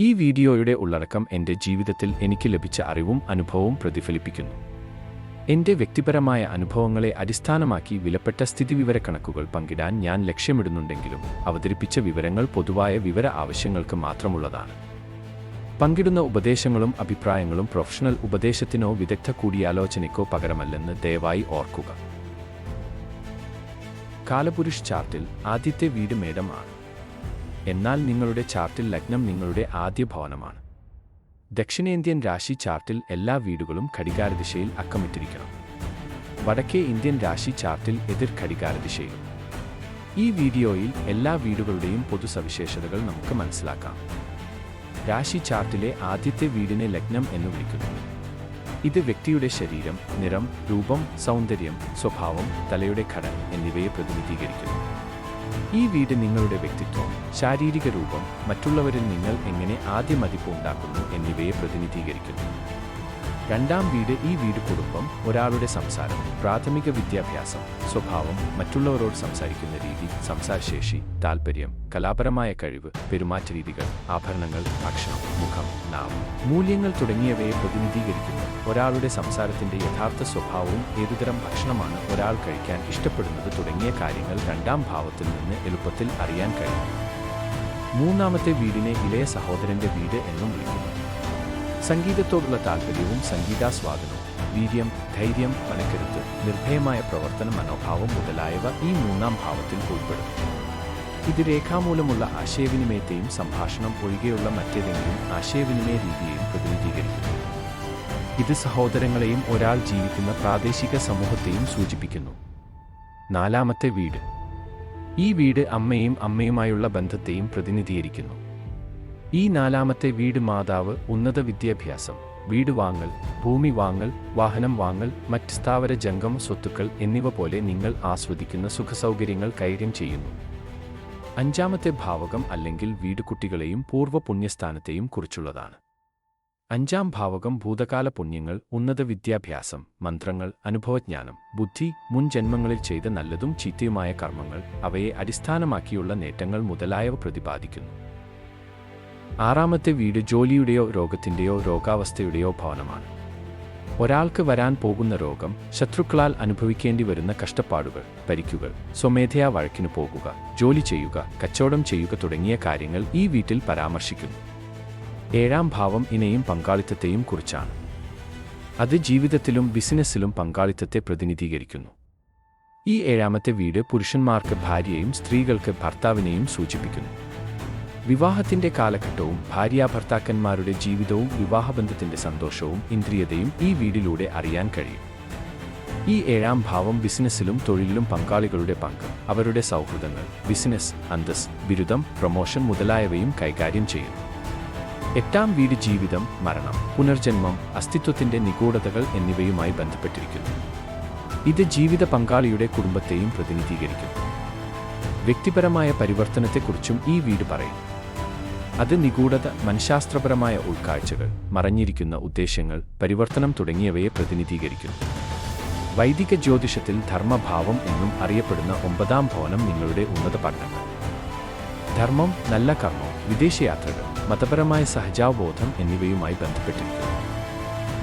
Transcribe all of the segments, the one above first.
ഈ വീഡിയോയുടെ ഉള്ളടക്കം എന്റെ ജീവിതത്തിൽ എനിക്ക് ലഭിച്ച അറിവും അനുഭവവും പ്രതിഫലിപ്പിക്കുന്നു. എന്റെ വ്യക്തിപരമായ അനുഭവങ്ങളെ അടിസ്ഥാനമാക്കി വിലപ്പെട്ട സ്ഥിതിവിവരക്കണക്കുകൾ പങ്കിടാൻ ഞാൻ ലക്ഷ്യമിടുന്നുണ്ടെങ്കിലും അവതരിപ്പിച്ച വിവരങ്ങൾ പൊതുവായ വിവര ആവശ്യങ്ങൾക്ക് മാത്രമുള്ളതാണ്. പങ്കിടുന്ന ഉപദേശങ്ങളും അഭിപ്രായങ്ങളും പ്രൊഫഷണൽ ഉപദേശത്തിനോ വിദഗ്ധ കൂടിയാലോചനയ്ക്കോ പകരമല്ലെന്ന് ദയവായി ഓർക്കുക. കാലപുരുഷ് ചാർട്ടിൽ ആദ്യത്തെ വീട് മേടമാണ് എന്നാൽ നിങ്ങളുടെ ചാർട്ടിൽ ലഗ്നം നിങ്ങളുടെ ആദ്യ ഭവനമാണ്. ദക്ഷിണേന്ത്യൻ രാശി ചാർട്ടിൽ എല്ലാ വീടുകളും ഘടികാരദിശയിൽ അക്കമിട്ടിരിക്കണം. വടക്കേ ഇന്ത്യൻ രാശി ചാർട്ടിൽ എതിർ ഘടികാരദിശയിൽ. ഈ വീഡിയോയിൽ എല്ലാ വീടുകളുടെയും പൊതുസവിശേഷതകൾ നമുക്ക് മനസ്സിലാക്കാം. രാശി ചാർട്ടിലെ ആദ്യത്തെ വീടിനെ ലഗ്നം എന്ന് വിളിക്കുന്നു. ഇത് വ്യക്തിയുടെ ശരീരം നിറം രൂപം സൗന്ദര്യം സ്വഭാവം തലയുടെ ഘടന എന്നിവയെ പ്രതിനിധീകരിക്കുന്നു. ഈ വീട് നിങ്ങളുടെ വ്യക്തിത്വം ശാരീരിക രൂപം മറ്റുള്ളവരിൽ നിങ്ങൾ എങ്ങനെ ആദ്യ മതിപ്പ് ഉണ്ടാക്കുന്നു എന്നിവയെ പ്രതിനിധീകരിക്കുന്നു. രണ്ടാം വീട് ഈ വീട് കുടുംബം ഒരാളുടെ സംസാരം പ്രാഥമിക വിദ്യാഭ്യാസം സ്വഭാവം മറ്റുള്ളവരോട് സംസാരിക്കുന്ന രീതി സംസാരശേഷി താൽപ്പര്യം കലാപരമായ കഴിവ് പെരുമാറ്റരീതികൾ ആഭരണങ്ങൾ ഭക്ഷണം മുഖം നാമം മൂല്യങ്ങൾ തുടങ്ങിയവയെ പ്രതിനിധീകരിക്കുന്നു. ഒരാളുടെ സംസാരത്തിന്റെ യഥാർത്ഥ സ്വഭാവവും ഏതുതരം ഭക്ഷണമാണ് ഒരാൾ കഴിക്കാൻ ഇഷ്ടപ്പെടുന്നത് തുടങ്ങിയ കാര്യങ്ങൾ രണ്ടാം ഭാവത്തിൽ നിന്ന് എളുപ്പത്തിൽ അറിയാൻ കഴിയും. മൂന്നാമത്തെ വീടിനെ ഇളയ സഹോദരന്റെ വീട് എന്നും വിളിക്കുന്നു. സംഗീതത്തോടുള്ള താൽപ്പര്യവും സംഗീതാസ്വാദനവും വീര്യം ധൈര്യം മനക്കരുത്ത് നിർഭയമായ പ്രവർത്തന മനോഭാവം മുതലായവ ഈ മൂന്നാം ഭാവത്തിൽ ഉൾപ്പെടും ഇത് രേഖാമൂലമുള്ള ആശയവിനിമയത്തെയും സംഭാഷണം ഒഴികെയുള്ള മറ്റേതെങ്കിലും ആശയവിനിമയ രീതിയെയും പ്രതിനിധീകരിക്കുന്നു. ഇത് സഹോദരങ്ങളെയും ഒരാൾ ജീവിക്കുന്ന പ്രാദേശിക സമൂഹത്തെയും സൂചിപ്പിക്കുന്നു. നാലാമത്തെ വീട്. ഈ വീട് അമ്മയും അമ്മയുമായുള്ള ബന്ധത്തെയും പ്രതിനിധീകരിക്കുന്നു. ഈ നാലാമത്തെ വീട് മാതാവ് ഉന്നത വിദ്യാഭ്യാസം. വീട് വാങ്ങൽ ഭൂമി വാങ്ങൽ വാഹനം വാങ്ങൽ മറ്റ് സ്ഥാവര ജംഗമ സ്വത്തുക്കൾ എന്നിവ പോലെ നിങ്ങൾ ആസ്വദിക്കുന്ന സുഖസൗകര്യങ്ങൾ കൈകാര്യം ചെയ്യുന്നു. അഞ്ചാമത്തെ ഭാവകം അല്ലെങ്കിൽ വീട് കുട്ടികളെയും പൂർവ പുണ്യസ്ഥാനത്തെയും കുറിച്ചുള്ളതാണ്. അഞ്ചാം ഭാവകം ഭൂതകാല പുണ്യങ്ങൾ ഉന്നത വിദ്യാഭ്യാസം മന്ത്രങ്ങൾ അനുഭവജ്ഞാനം ബുദ്ധി മുൻ ജന്മങ്ങളിൽ ചെയ്ത നല്ലതും ചീത്തയുമായ കർമ്മങ്ങൾ അവയെ അടിസ്ഥാനമാക്കിയുള്ള നേട്ടങ്ങൾ മുതലായവ പ്രതിപാദിക്കുന്നു. ആറാമത്തെ വീട് ജോലിയുടെയോ രോഗത്തിന്റെയോ രോഗാവസ്ഥയുടെയോ ഭവനമാണ്. ഒരാൾക്ക് വരാൻ പോകുന്ന രോഗം ശത്രുക്കളാൽ അനുഭവിക്കേണ്ടി വരുന്ന കഷ്ടപ്പാടുകൾ പരിക്കുകൾ സ്വമേധയാ വഴക്കിനു പോകുക ജോലി ചെയ്യുക കച്ചവടം ചെയ്യുക തുടങ്ങിയ കാര്യങ്ങൾ ഈ വീട്ടിൽ പരാമർശിക്കുന്നു. ഏഴാം ഭാവം ഇനയും പങ്കാളിത്തത്തെയും കുറിച്ചാണ്. അത് ജീവിതത്തിലും ബിസിനസ്സിലും പങ്കാളിത്തത്തെ പ്രതിനിധീകരിക്കുന്നു. ഈ ഏഴാമത്തെ വീട് പുരുഷന്മാർക്ക് ഭാര്യയെയും സ്ത്രീകൾക്ക് ഭർത്താവിനെയും സൂചിപ്പിക്കുന്നു. വിവാഹത്തിന്റെ കാലഘട്ടവും ഭാര്യാഭർത്താക്കന്മാരുടെ ജീവിതവും വിവാഹബന്ധത്തിന്റെ സന്തോഷവും ഇന്ദ്രിയതയും ഈ വീടിലൂടെ അറിയാൻ കഴിയും. ഈ ഏഴാം ഭാവം ബിസിനസ്സിലും തൊഴിലിലും പങ്കാളികളുടെ പങ്ക് അവരുടെ സൗഹൃദങ്ങൾ ബിസിനസ് അന്തസ് ബിരുദം പ്രൊമോഷൻ മുതലായവയും കൈകാര്യം ചെയ്യുന്നു. എട്ടാം വീട് ജീവിതം മരണം പുനർജന്മം അസ്തിത്വത്തിന്റെ നിഗൂഢതകൾ എന്നിവയുമായി ബന്ധപ്പെട്ടിരിക്കുന്നു. ഇത് ജീവിത പങ്കാളിയുടെ കുടുംബത്തെയും പ്രതിനിധീകരിക്കുന്നു. വ്യക്തിപരമായ പരിവർത്തനത്തെക്കുറിച്ചും ഈ വീട് പറയും അത് നിഗൂഢത മനഃശാസ്ത്രപരമായ ഉൾക്കാഴ്ചകൾ മറഞ്ഞിരിക്കുന്ന ഉദ്ദേശ്യങ്ങൾ പരിവർത്തനം തുടങ്ങിയവയെ പ്രതിനിധീകരിക്കുന്നു. വൈദിക ജ്യോതിഷത്തിൽ ധർമ്മഭാവം എന്നും അറിയപ്പെടുന്ന ഒമ്പതാം ഭവനം നിങ്ങളുടെ ഉന്നത പഠനങ്ങൾ. ധർമ്മം നല്ല കർമ്മം വിദേശയാത്രകൾ മതപരമായ സഹജാവബോധം എന്നിവയുമായി ബന്ധപ്പെട്ടിരിക്കുന്നു.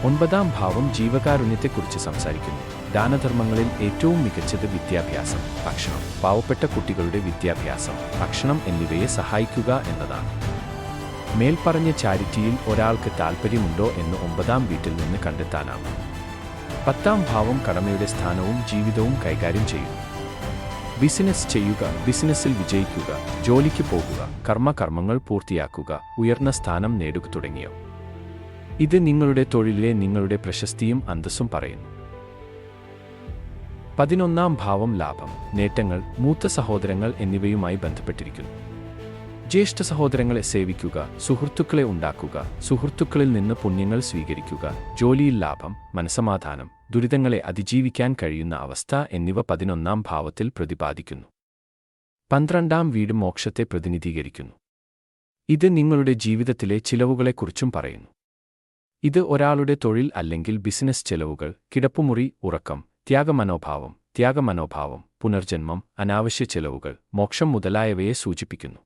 ഒൻപതാം ഭാവം ജീവകാരുണ്യത്തെക്കുറിച്ച് സംസാരിക്കുന്നു. ദാനധർമ്മങ്ങളിൽ ഏറ്റവും മികച്ചത് വിദ്യാഭ്യാസം ഭക്ഷണം. പാവപ്പെട്ട കുട്ടികളുടെ വിദ്യാഭ്യാസം ഭക്ഷണം എന്നിവയെ സഹായിക്കുക എന്നതാണ്. മേൽപ്പറഞ്ഞ ചാരിറ്റിയിൽ ഒരാൾക്ക് താൽപ്പര്യമുണ്ടോ എന്ന് ഒമ്പതാം വീട്ടിൽ നിന്ന് കണ്ടെത്താനാവും. പത്താം ഭാവം കടമയുടെ സ്ഥാനവും ജീവിതവും കൈകാര്യം ചെയ്യും. ബിസിനസ് ചെയ്യുക ബിസിനസ്സിൽ വിജയിക്കുക ജോലിക്ക് പോകുക കർമ്മകർമ്മങ്ങൾ പൂർത്തിയാക്കുക ഉയർന്ന സ്ഥാനം നേടുക തുടങ്ങിയോ ഇത് നിങ്ങളുടെ തൊഴിലിലെ നിങ്ങളുടെ പ്രശസ്തിയും അന്തസ്സും പറയുന്നു. പതിനൊന്നാം ഭാവം ലാഭം നേട്ടങ്ങൾ മൂത്ത സഹോദരങ്ങൾ എന്നിവയുമായി ബന്ധപ്പെട്ടിരിക്കുന്നു. ജ്യേഷ്ഠ സഹോദരങ്ങളെ സേവിക്കുക സുഹൃത്തുക്കളെ ഉണ്ടാക്കുക സുഹൃത്തുക്കളിൽ നിന്ന് പുണ്യങ്ങൾ സ്വീകരിക്കുക ജോലിയിൽ ലാഭം മനസമാധാനം ദുരിതങ്ങളെ അതിജീവിക്കാൻ കഴിയുന്ന അവസ്ഥ എന്നിവ പതിനൊന്നാം ഭാവത്തിൽ പ്രതിപാദിക്കുന്നു. പന്ത്രണ്ടാം വീട് മോക്ഷത്തെ പ്രതിനിധീകരിക്കുന്നു. ഇത് നിങ്ങളുടെ ജീവിതത്തിലെ ചിലവുകളെക്കുറിച്ചും പറയുന്നു. ഇത് ഒരാളുടെ തൊഴിൽ അല്ലെങ്കിൽ ബിസിനസ് ചെലവുകൾ കിടപ്പുമുറി ഉറക്കം ത്യാഗമനോഭാവം ത്യാഗമനോഭാവം പുനർജന്മം അനാവശ്യ ചെലവുകൾ മോക്ഷം മുതലായവയെ സൂചിപ്പിക്കുന്നു.